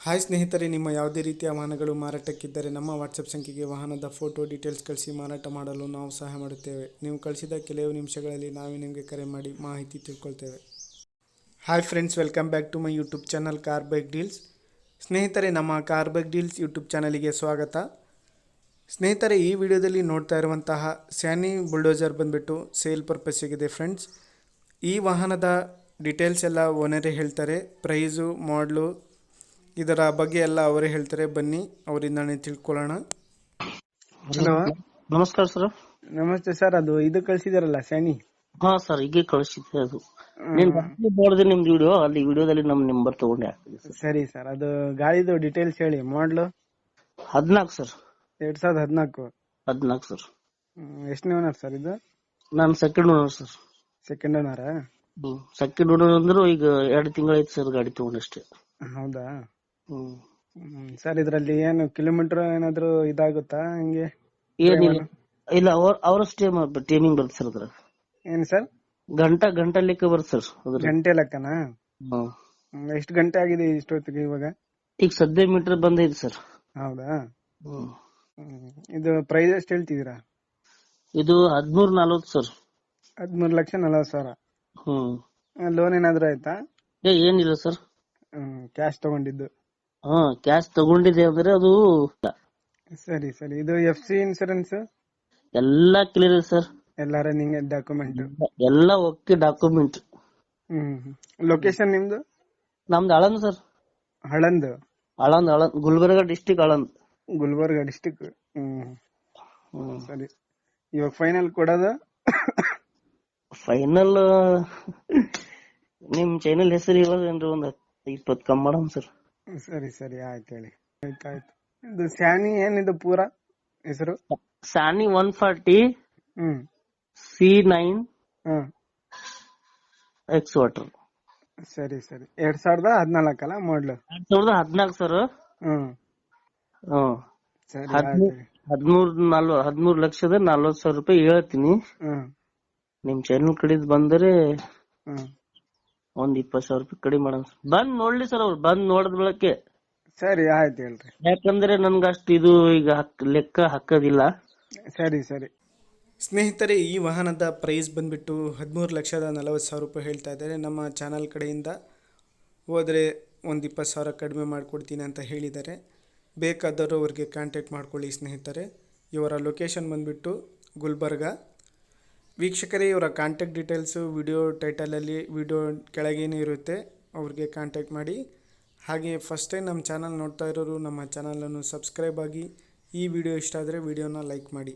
Hi ಸ್ನೇಹಿತರೆ, ನಿಮ್ಮ ಯಾವುದೇ ರೀತಿಯ ವಾಹನಗಳು ಮಾರಾಟಕ್ಕಿದ್ದರೆ ನಮ್ಮ ವಾಟ್ಸಪ್ ಸಂಖ್ಯೆಗೆ ವಾಹನದ ಫೋಟೋ ಡೀಟೇಲ್ಸ್ ಕಳಿಸಿ ಮಾರಾಟ ಮಾಡಲು ನಾವು ಸಹಾಯ ಮಾಡುತ್ತೇವೆ. ನೀವು ಕಳಿಸಿದ ಕೆಲವು ನಿಮಿಷಗಳಲ್ಲಿ ನಾವೇ ನಿಮಗೆ ಕರೆ ಮಾಡಿ ಮಾಹಿತಿ ತಿಳ್ಕೊಳ್ತೇವೆ. Hi friends, welcome back to my YouTube channel car bike deals. ಸ್ನೇಹಿತರೆ, ನಮ್ಮ ಕಾರ್ ಬೈಕ್ ಡೀಲ್ಸ್ ಯೂಟ್ಯೂಬ್ ಚಾನಲಿಗೆ ಸ್ವಾಗತ. ಸ್ನೇಹಿತರೆ, ಈ ವಿಡಿಯೋದಲ್ಲಿ ನೋಡ್ತಾ ಇರುವಂತಹ ಸ್ಯಾನಿ ಬುಲ್ಡೋಜರ್ ಬಂದುಬಿಟ್ಟು ಸೇಲ್ ಪರ್ಪಸ್ಸಿಗಿದೆ ಫ್ರೆಂಡ್ಸ್. ಈ ವಾಹನದ ಡೀಟೇಲ್ಸ್ ಎಲ್ಲ ಓನರೇ ಹೇಳ್ತಾರೆ. ಪ್ರೈಸು, ಮಾಡಲು ಇದರ ಬಗ್ಗೆ ಎಲ್ಲ ಅವರೇ ಹೇಳ್ತಾರೆ. ಬನ್ನಿ ಅವರಿಂದಾನೆ ತಿಳ್ಕೊಳ್ಳೋಣ. ಹಲೋ. ನಮಸ್ಕಾರ ಸರ್. ನಮಸ್ತೆ ಸರ್ ಅದು ಇದು ಕಳಿಸಿದಾರಲ್ಲ ಸ್ಯಾನಿ ಹಾ ಸರ್ ಈಗ ಕಳಿಸಿದ್ದೆ ಅದು. ನೀನ್ ನೋಡಿದೆ ನಿಮ್ದು ವಿಡಿಯೋ ಅಲ್ಲಿ ವಿಡಿಯೋದಲ್ಲಿ ನಮ್ ನಂಬರ್ ತಗೊಂಡೆ ಸರ್. ಸರಿ ಸರ್ ಅದು ಗಾಡಿದು ಡೀಟೇಲ್ಸ್ ಹೇಳಿ ಮಾಡಲು ಹದಿನಾಲ್ಕು ಸರ್. ಎರಡ್ ಸಾವಿರದ ಹದಿನಾಲ್ಕು. ಹದ್ನಾಲ್ಕು ಸರ್. ಎಷ್ಟನೇ ಓನರ್ ಸರ್ ಇದು? ನಾನು ಸೆಕೆಂಡ್ ಓನರ್ ಸರ್. ಸೆಕೆಂಡ್ ಓನರಾ ಸೆಕೆಂಡ್ ಓನರ್ ಅಂದ್ರೆ ಈಗ ಎರಡು ತಿಂಗಳಾಯ್ತು ಸರ್ ಗಾಡಿ ತಗೊಂಡಷ್ಟೇ. ಹೌದಾ? ಸರ್ ಇದರಲ್ಲಿ ಏನು ಕಿಲೋಮೀಟರ್ ಏನಾದ್ರು ಇದಾಗುತ್ತಾ ಹಂಗೆ? ಏನಿಲ್ಲ. ಇಲ್ಲ ಅವ್ರ ಸ್ಟೇ ಟೈಮಿಂಗ್ ಬರುತ್ತೆ ಸರ್ ಅದ್ರ ಏನು ಸರ್? ಗಂಟಾ ಗಂಟೆ ಲೆಕ್ಕ ಬರುತ್ತೆ ಸರ್ ಅದ್ರ ಗಂಟೆ ಲೆಕ್ಕನಾ? ಎಷ್ಟು ಗಂಟೆ ಆಗಿದೆ ಇಷ್ಟೊತ್ತಿಗೆ ಇವಾಗ? ಈಗ ಸದ್ಯ ಮೀಟರ್ ಬಂದೈತಿ ಸರ್. ಹೌದಾ. ಇದು ಪ್ರೈಸ್ ಎಷ್ಟು ಹೇಳ್ತಿದ್ದೀರಾ? ಇದು ಹದ್ಮೂರ್ ನಲ್ವತ್ತು ಸರ್. ಹದಿಮೂರು ಲಕ್ಷ ನಲವತ್ತು ಸಾವಿರ. ಹ್ಮ್. ಲೋನ್ ಏನಾದ್ರು ಆಯ್ತಾ? ಏ ಏನಿಲ್ಲ ಸರ್. ಕ್ಯಾಶ್ ತಗೊಂಡಿದ್ದು. ಹಾ ಕ್ಯಾಶ್ ತಗೊಂಡಿದೆ ಅಂದ್ರೆ ಅದು ಸರಿ ಸರಿ. ಇದು ಎಫ್ ಸಿ ಇನ್ಸೂರೆನ್ಸ್ ಎಲ್ಲ ಕ್ಲಿಯರ್ ಇದೆ ಸರ್ ಎಲ್ಲ ರನ್ನಿಂಗ್ ಡಾಕ್ಯುಮೆಂಟ್ ಎಲ್ಲ ಓಕೆ ಡಾಕ್ಯುಮೆಂಟ್ ಹ್ಮ್ ಲೊಕೇಶನ್ ನಿಮ್ದು? ನಮ್ದು Aland sir Aland Aland Aland Gulbarga district Aland Gulbarga district hmm ಸರಿ. ಇವಾಗ ಫೈನಲ್ ಕೊಡೋದು? ಫೈನಲ್ ನಿಮ್ ಚೈನಲ್ ಹೆಸರು ಇರೋದೇನ್ರಿ ಒಂದ್ ಇಪ್ಪತ್ತು ಕಮ್ಮಿ ಮಾಡೋಣ ಸರ್ ಸರಿ ಸರಿ ಆಯ್ತು ಹೇಳಿ. ಆಯ್ತಾಯ್ತು ಇದು ಸ್ಯಾನಿ ಏನಿದು ಪೂರ? ಹೆಸರು? Sany one forty hmm. C nine X water. ಸರಿ ಸರಿ. ಎರಡ್ ಸಾವಿರದ ಹದಿನಾಲ್ಕಲ್ಲ ಮಾಡ್ಲು? ಎರಡ್ ಸಾವಿರದ ಹದಿನಾಲ್ಕು ಸರ್. ಹ್ಮ್. ಹದ್ಮೂರ್ ನಲ್ವ ಹದ್ಮೂರ್ ಲಕ್ಷದ ನಲ್ವತ್ ಸಾವಿರ ರೂಪಾಯಿ ಹೇಳ್ತೀನಿ. ಹ್ಮ್. ನಿಮ್ ಚಾನೆಲ್ ಕಡೆ ಬಂದರೆ ಹ್ಮ್. ಒಂದ್ ಇಪ್ಪತ್ ಸಾವಿರ ರೂಪಾಯಿ ಕಡಿಮೆ ಮಾಡೋಣ. ಬಂದ್ ನೋಡ್ಲಿ ಸರ್ ಅವ್ರು ಬಂದ್ ನೋಡಿದ ಬೆಳಕ್ಕೆ ಸರಿ ಆಯ್ತು ಹೇಳ್ರಿ. ಯಾಕಂದ್ರೆ ನನ್ಗ ಅಷ್ಟು ಇದು ಈಗ ಹಕ್- ಲೆಕ್ಕ ಹಾಕೋದಿಲ್ಲ. ಸರಿ ಸರಿ. ಸ್ನೇಹಿತರೆ ಈ ವಾಹನದ ಪ್ರೈಸ್ ಬಂದ್ಬಿಟ್ಟು ಹದಿಮೂರು ಲಕ್ಷದ ನಲವತ್ತು ಸಾವಿರ ರೂಪಾಯಿ ಹೇಳ್ತಾ ಇದ್ದಾರೆ. ನಮ್ಮ ಚಾನಲ್ ಕಡೆಯಿಂದ ಹೋದರೆ ಒಂದು ಇಪ್ಪತ್ತು ಸಾವಿರ ಕಡಿಮೆ ಮಾಡಿಕೊಡ್ತೀನಿ ಅಂತ ಹೇಳಿದ್ದಾರೆ. ಬೇಕಾದವರು ಅವ್ರಿಗೆ ಕಾಂಟ್ಯಾಕ್ಟ್ ಮಾಡ್ಕೊಳ್ಳಿ ಸ್ನೇಹಿತರೆ. ಇವರ ಲೊಕೇಶನ್ ಬಂದ್ಬಿಟ್ಟು ಗುಲ್ಬರ್ಗ. ವೀಕ್ಷಕರೇ, ಇವರ ಕಾಂಟ್ಯಾಕ್ಟ್ ಡೀಟೇಲ್ಸು ವಿಡಿಯೋ ಟೈಟಲಲ್ಲಿ ವಿಡಿಯೋ ಕೆಳಗೇನೆ ಇರುತ್ತೆ, ಅವ್ರಿಗೆ ಕಾಂಟ್ಯಾಕ್ಟ್ ಮಾಡಿ. ಹಾಗೆ ಫಸ್ಟ್ ಟೈಮ್ ನಮ್ಮ ಚಾನಲ್ ನೋಡ್ತಾ ಇರೋರು, ನಮ್ಮ ಚಾನಲನ್ನು ಸಬ್ಸ್ಕ್ರೈಬ್ ಆಗಿ, ಈ ವಿಡಿಯೋ ಇಷ್ಟ ಆದರೆ ವಿಡಿಯೋನ ಲೈಕ್ ಮಾಡಿ.